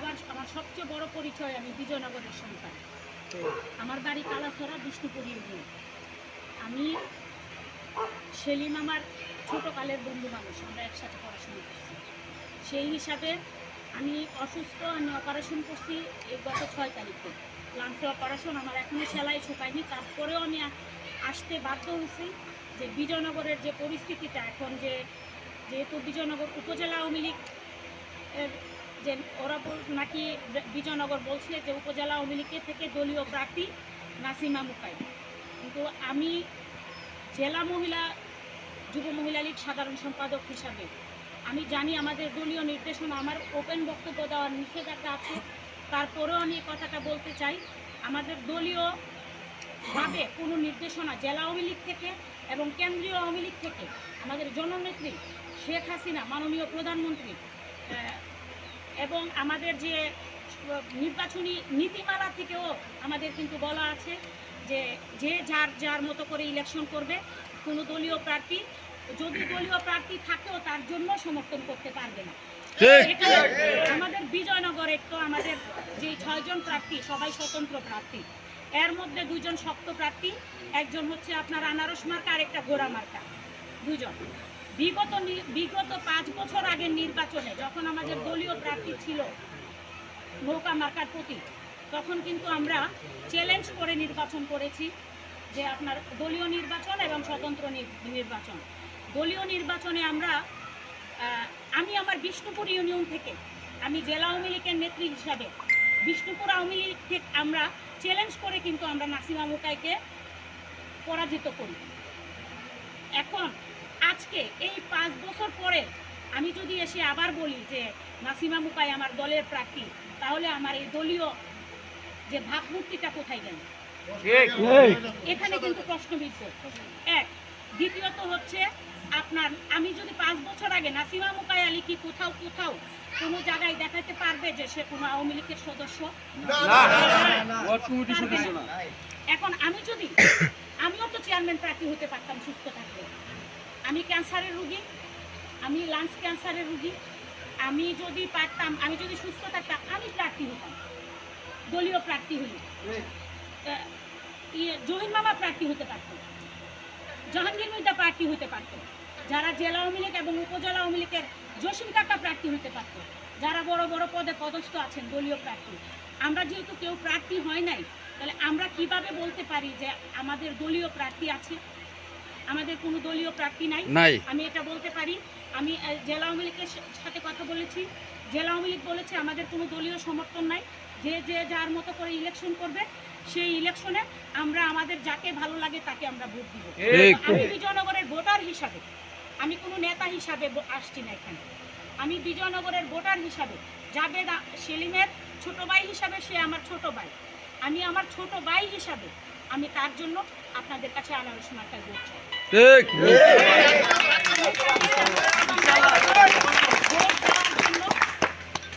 আবার আমার সবচেয়ে বড় পরিচয় আমি বিজয়নগরের সন্তান। আমার বাড়ি কালাছড়া বিষ্ণুপুর ইউনিয়ন আমি সেলিম আমার ছোটকালের বন্ধু মানুষ, আমরা একসাথে পড়াশোনা করছি। সেই হিসাবে আমি অসুস্থ, আমি অপারেশন করছি এই গত ছয় তারিখে। লাঞ্চে অপারেশন আমার এখনও সেলাই শুকায়নি। তারপরেও আমি আসতে বাধ্য হয়েছি যে বিজয়নগরের যে পরিস্থিতিটা, এখন যে যেহেতু বিজয়নগর উপজেলা আওয়ামী লীগ যে ওরা নাকি বিজয়নগর বলছে যে উপজেলা আওয়ামী লীগের থেকে দলীয় প্রার্থী নাসিমা মুকাই কিন্তু আমি জেলা মহিলা, যুব মহিলা লীগ সাধারণ সম্পাদক হিসাবে আমি জানি আমাদের দলীয় নির্দেশনা, আমার ওপেন বক্তব্য দেওয়ার নিষেধাজ্ঞা আছে। তারপরেও আমি এই কথাটা বলতে চাই, আমাদের দলীয় ভাবে কোনো নির্দেশনা জেলা আওয়ামী লীগ থেকে এবং কেন্দ্রীয় আওয়ামী লীগ থেকে আমাদের জননেত্রী শেখ হাসিনা, মাননীয় প্রধানমন্ত্রী এবং আমাদের যে নির্বাচনী নীতিমালা থেকেও আমাদের কিন্তু বলা আছে যে যে যার যার মতো করে ইলেকশন করবে কোনো দলীয় প্রার্থী যদি দলীয় প্রার্থী থাকেও তার জন্য সমর্থন করতে পারবে না। আমাদের বিজয়নগরে তো আমাদের যে ছয়জন প্রার্থী সবাই স্বতন্ত্র প্রার্থী। এর মধ্যে দুজন শক্ত প্রার্থী একজন হচ্ছে আপনার আনারস মার্কা আর একটা গোড়া মার্কা। দুজন বিগত বিগত পাঁচ বছর আগের নির্বাচনে যখন আমাদের দলীয় প্রার্থী ছিল নৌকা মার্কার প্রতি, তখন কিন্তু আমরা চ্যালেঞ্জ করে নির্বাচন করেছি যে আপনার দলীয় নির্বাচন এবং স্বতন্ত্র নির- নির্বাচন। দলীয় নির্বাচনে আমরা আমি আমার বিষ্ণুপুর ইউনিয়ন থেকে, আমি জেলা আওয়ামী লীগের নেত্রী হিসাবে, বিষ্ণুপুর আওয়ামী লীগ থেকে আমরা চ্যালেঞ্জ করে কিন্তু আমরা নাসিমা মুকাইকে পরাজিত করি। এখন আজকে এই পাঁচ বছর পরে আমি যদি এসে আবার বলি যে নাসিমা মুকাই আমার দলের প্রার্থী তাহলে আমার এই দলীয় যে ভাবমূর্তিটা কোথায় গেল এখানে কিন্তু প্রশ্নবিদ্ধ এক দ্বিতীয়ত হচ্ছে আপনার আমি যদি পাঁচ বছর আগে নাসিমা মুকাই আলী কি কোথাও কোথাও কোনো জায়গায় দেখাতে পারবে যে সে কোনো আওয়ামী লীগের সদস্য এখন আমি যদি আমিও তো চেয়ারম্যান প্রার্থী হতে পারতাম সুস্থ থাকলে আমি ক্যান্সারের রুগী আমি লাংস ক্যান্সারের রুগী আমি যদি পারতাম আমি যদি সুস্থ থাকতাম আমি প্রার্থী হতাম দলীয় প্রার্থী আহ, ইয়ে, জহির মামা প্রার্থী হতে পারতো জাহাঙ্গীর মির্জা প্রার্থী হতে পারতো যারা জেলা আওয়ামী লীগ এবং উপজেলা আওয়ামী লীগের জসিম কাকা প্রার্থী হতে পারতো যারা বড় বড় পদে পদস্থ আছেন দলীয় প্রার্থী। আমরা যেহেতু কেউ প্রার্থী হয় নাই তাহলে আমরা কীভাবে বলতে পারি যে আমাদের দলীয় প্রার্থী আছে? আমাদের কোনো দলীয় প্রার্থী নাই। নাই। আমি এটা বলতে পারি। আমি জেলা আওয়ামী লীগের সাথে কথা বলেছি। জেলা আওয়ামী লীগ বলেছে আমাদের কোনো দলীয় সমর্থন নাই। যে যে যার মতো করে ইলেকশন করবে সেই ইলেকশনে আমরা আমাদের যাকে ভালো লাগে তাকে আমরা ভোট দিব। আমি বিজয়নগরের ভোটার হিসাবে আমি কোনো নেতা হিসাবে আসছি না এখানে। আমি বিজয়নগরের ভোটার হিসাবে জাবেদ সেলিমের ছোট ভাই হিসাবে সে আমার ছোট ভাই। আমি আমার ছোট ভাই হিসাবে আমি তার জন্য আপনাদের কাছে আনারস চাই ঠিক। ভোট দেওয়ার জন্য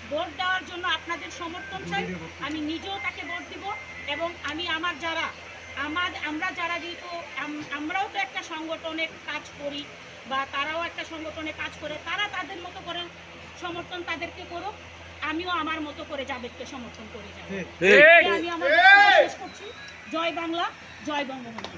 ভোট দেওয়ার জন্য আপনাদের সমর্থন চাই। আমি নিজেও তাকে ভোট দিব এবং আমি আমার যারা আমার আমরা যারা যেহেতু আম- আমরাও তো একটা সংগঠনে কাজ করি বা তারাও একটা সংগঠনে কাজ করে তারা তাদের মতো করে সমর্থন তাদেরকে করুক। আমিও আমার মতো করে জাবেদকে সমর্থন করে যাব। আমি আমার শেষ করছি। জয় বাংলা জয় বঙ্গবন্ধু।